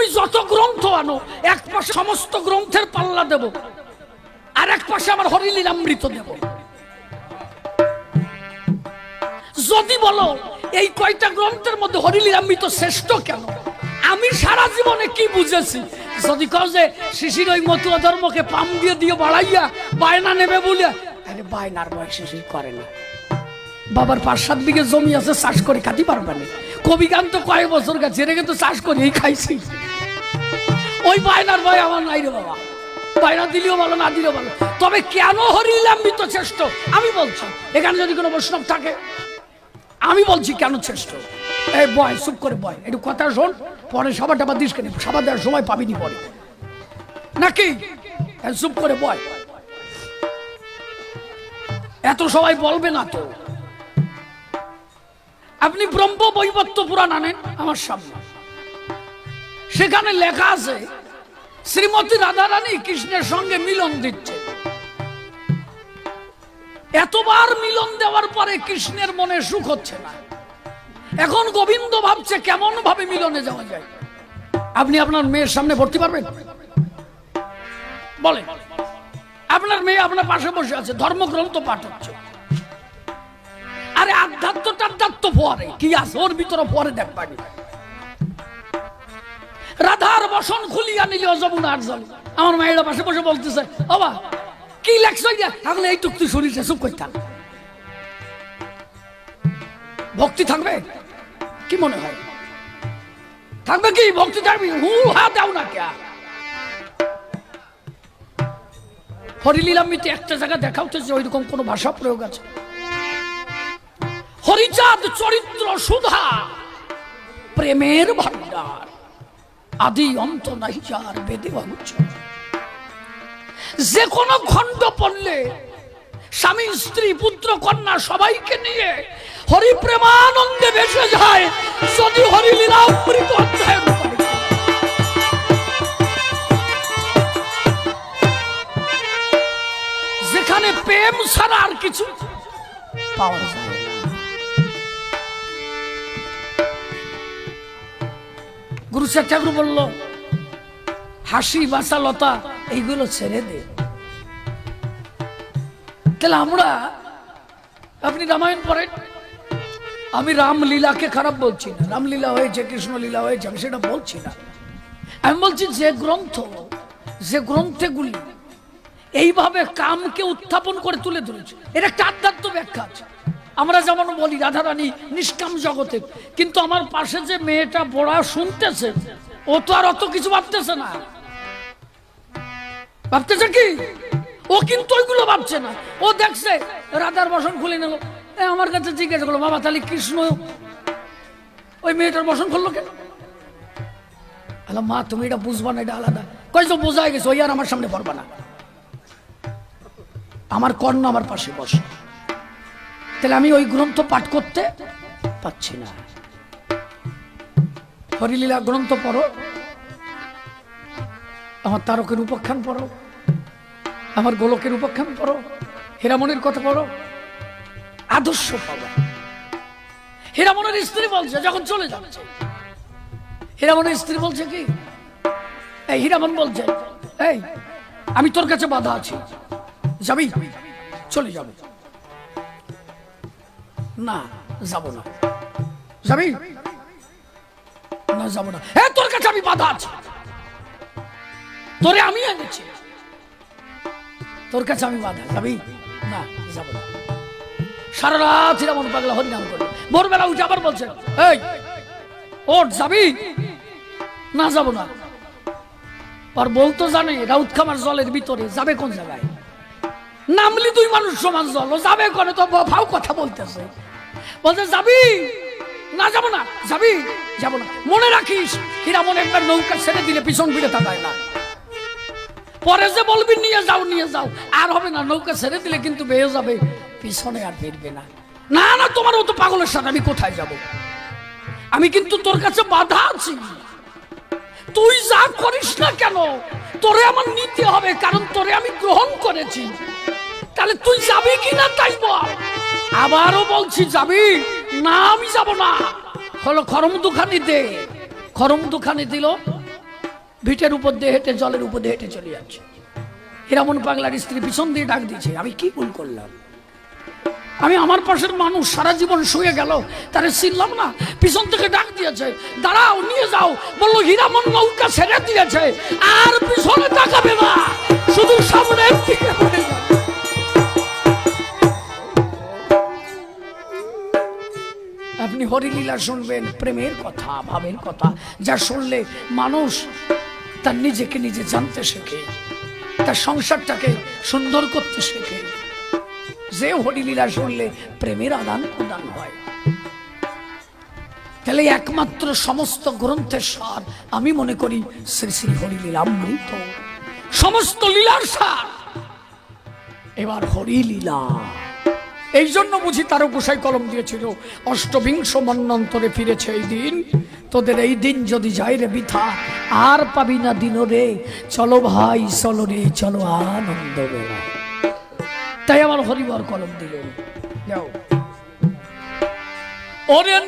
তুমি যত গ্রন্থ আনো, এক পাশে সমস্ত গ্রন্থের পাল্লা দেব, আর এক পাশে আমার হরিলীলামৃত দেব। যদি বলো, এই কয়টা গ্রন্থের মধ্যে হরিলীলামৃত শ্রেষ্ঠ কেন? আমি সারা জীবনে কি বুঝেছি? যদি কও যে, শিশির ওই মতুয়া ধর্মকে পাম দিয়ে দিয়ে বাড়াইয়া, বায়না নেবে বলে আরে বায়নার বয়স শিশির করে না। বাবার পাঁচ সাত বিঘে জমি আছে, চাষ করে খাতে পারবে না। কবি গান তো কয়েক বছর গেছে রেখে তো চাষ করে এই খাইছি। ওই বায়নার ভয় আমার নাই রে বাবা। বায়না দিলেও ভালো, না দিলেও ভালো। তবে কেন হরিলাম্বিত শ্রেষ্ঠ? আমি বলছি। এখানে যদি কোনো বৈষ্ণব থাকে, আমি বলছি কেন শ্রেষ্ঠ? এই বয়, চুপ করে বয়, একটু কথা শোন, পরে সবার টাবার দিস কেন? সবার দেওয়ার সময় পাবিনি পরে। নাকি? চুপ করে বয়। এত সবাই বলবে না তো। আপনি ব্রহ্ম বৈবত্য পুরাণ আনেন আমার সামনে। সেখানে লেখা আছে শ্রীমতী রাধারানী কৃষ্ণের সঙ্গে মিলন দিচ্ছে। এতবার মিলন দেওয়ার পরে কৃষ্ণের মনে সুখ হচ্ছে না। এখন গোবিন্দ ভাবছে কেমন ভাবে মিলনে যাওয়া যায়। আপনি আপনার মেয়ের সামনে ভর্তি পারবেন? বলেন। আপনার মেয়ে আপনার পাশে বসে আছে, ধর্মগ্রন্থ পাঠ হচ্ছে। আরে আধ্যাত্ম টাধ্যাত্ম পরে কি আছে? ওর ভিতরে পরে দেখবানি রাধার বসন খুলিয়া নিলে যমুনার জল। আমার মায়েরা পাশে বসে বলতেছে, বাবা, কি লেখছ এখন এইটুক তুই শরীরটা চুপ করতাম ভক্তি থাকবে? কি মনে হয়? থাকবে কি? ভক্তি থাকবে? হু, হা, দাও না কে? হরিলীলামিতে একটা জায়গা দেখা হচ্ছে ওইরকম কোন ভাষা প্রয়োগ আছে। হরিচাঁদ চরিত্র সুধা, প্রেমের ভান্ডার আদি অন্ত নাই যার বেদে যে কোনো খণ্ড পড়লে স্বামী, স্ত্রী, পুত্র, কন্যা সবাইকে নিয়ে হরি প্রেমানন্দে ভেসে যায় যদি হরিলীলা অমৃত অধ্যায়ন যেখানে প্রেম ছাড়া আর কিছু পাওয়া যায় গুরু ঠাকুর বলল, হাসি, বাসা, লতা, এইগুলো ছেড়ে দে। তাহলে আমরা, আপনি রামায়ণ পড়েন? আমি রামলীলাকে খারাপ বলছি না। রামলীলা হয়েছে, কৃষ্ণলীলা হয়েছে, আমি সেটা বলছি না। আমি বলছি যে গ্রন্থ, যে গ্রন্থেগুলি এইভাবে কামকে উত্থাপন করে তুলে ধরেছে। এর একটা আধ্যাত্ম ব্যাখ্যা আছে। আমরা যেমন বলি, রাধারানী নিষ্কাম জগতে, কিন্তু আমার পাশে যে মেয়েটা পড়া শুনতেছে, ও তো আর অত কিছু ভাবতেছে না। ভাবতেছে কি? ও কিন্তু ওইগুলো ভাবছে না। ও দেখছে, রাধার বসন খুলে নিল। আমার কাছে জিজ্ঞাসা করল, বাবা, তাহলে কৃষ্ণ ওই মেয়েটার বসন খুললো কেন? আলা মা, তুমি এটা বুঝবা না, এটা আলাদা। তো বোঝাই গেছে, ওই আর আমার সামনে পড়বা না। আমার কর্ণ আমার পাশে বসে। তাহলে আমি ওই গ্রন্থ পাঠ করতে পাচ্ছি না। হরিলীলা গ্রন্থ পড়ো। আমার তারকের উপাখ্যান পড়ো। আমার গোলকের উপাখ্যান পড়ো। হীরামণির কথা পড়ো। আদর্শ পাবো। হীরামণের স্ত্রী বলছে, যখন চলে যাচ্ছে। হীরামণের স্ত্রী বলছে কি, এই হীরামন বলছে, এই, আমি তোর কাছে বাধা আছি। যাবি? চলে যাবে? না যাব না। যাবি? না যাব না। এ তোর কাছে আমি বাধা আছি। তোরে আমি এনেছি। তোর কাছে আমি বাধা। যাবি? না যাব না। সারা রাত হিরামন পাগলা হরিনাম করবে। ভোরবেলা উঠে আবার বলছে এই ওঠ যাবি? না যাব না। আর বলতো জানে রাউত খামার জলের ভিতরে যাবে কোন জায়গায়? নামলি দুই মানুষ সমান জল। যাবে করে তো ভাও কথা বলতেছে। বলতে যাবি? না, যাব না। যাবি? যাব না। মনে রাখিস? হিরামন একবার নৌকা ছেড়ে দিলে পিছন ফিরে তাকায় না। পরে যে বলবি, নিয়ে যাও নিয়ে যাও। আর হবে না, নৌকা ছেড়ে দিলে কিন্তু বেয়ে যাবে, পিছনে আর ফিরবে না। না না, তোমার মতো পাগলের সাথে আমি কোথায় যাব? আমি কিন্তু তোর কাছে বাধা আছি। তুই যা করিস না কেন, তোরে আমার নিতে হবে, কারণ তোরে আমি গ্রহণ করেছি। তাহলে তুই যাবি কি না তাই বল। আবারও বলছি যাবি? না, আমি যাব না। হলো খরম দুখানি দে। খরম দুখানি দিল। ভিটের উপর দিয়ে হেঁটে, জলের উপর দিয়ে হেঁটে চলে যাচ্ছে। হিরামন পাগলার স্ত্রী পিছন দিয়ে ডাক দিয়েছে, আমি কি ভুল করলাম? আমি আমার পাশের মানুষ সারা জীবন শুয়ে গেল, তারে চিনলাম না। পিছন থেকে ডাক দিয়েছে, দাঁড়াও, নিয়ে যাও। বলল, হীরামন নৌকা ছেড়ে দিয়েছে, আর পিছনে তাকাবে না। শুধু সামনে দিকে আপনি হরিলীলা শুনবেন, প্রেমের কথা, ভাবের কথা, যা শুনলে মানুষ তার নিজেকে নিজে জানতে শেখে, তার সংসারটাকে সুন্দর করতে শেখে। যে হরিলীলা শুনলে প্রেমের আদান প্রদান হয়। তাহলে একমাত্র সমস্ত গ্রন্থের সার আমি মনে করি শ্রী শ্রী হরিলীলা অমৃত সমস্ত লীলার সার এবার হরিলীলা। এই জন্য বুঝি তারও গোসাই কলম দিয়েছিল। অষ্টবিংশ মন্নন্তরে ফিরেছে এই দিন। তোদের এই দিন যদি যাই রে বিথা, আর পাবি না দিন রে। চলো ভাই, চলো রে, চলো আনন্দ তাই আমার হরিবর কলম দিল। যাও। ওরে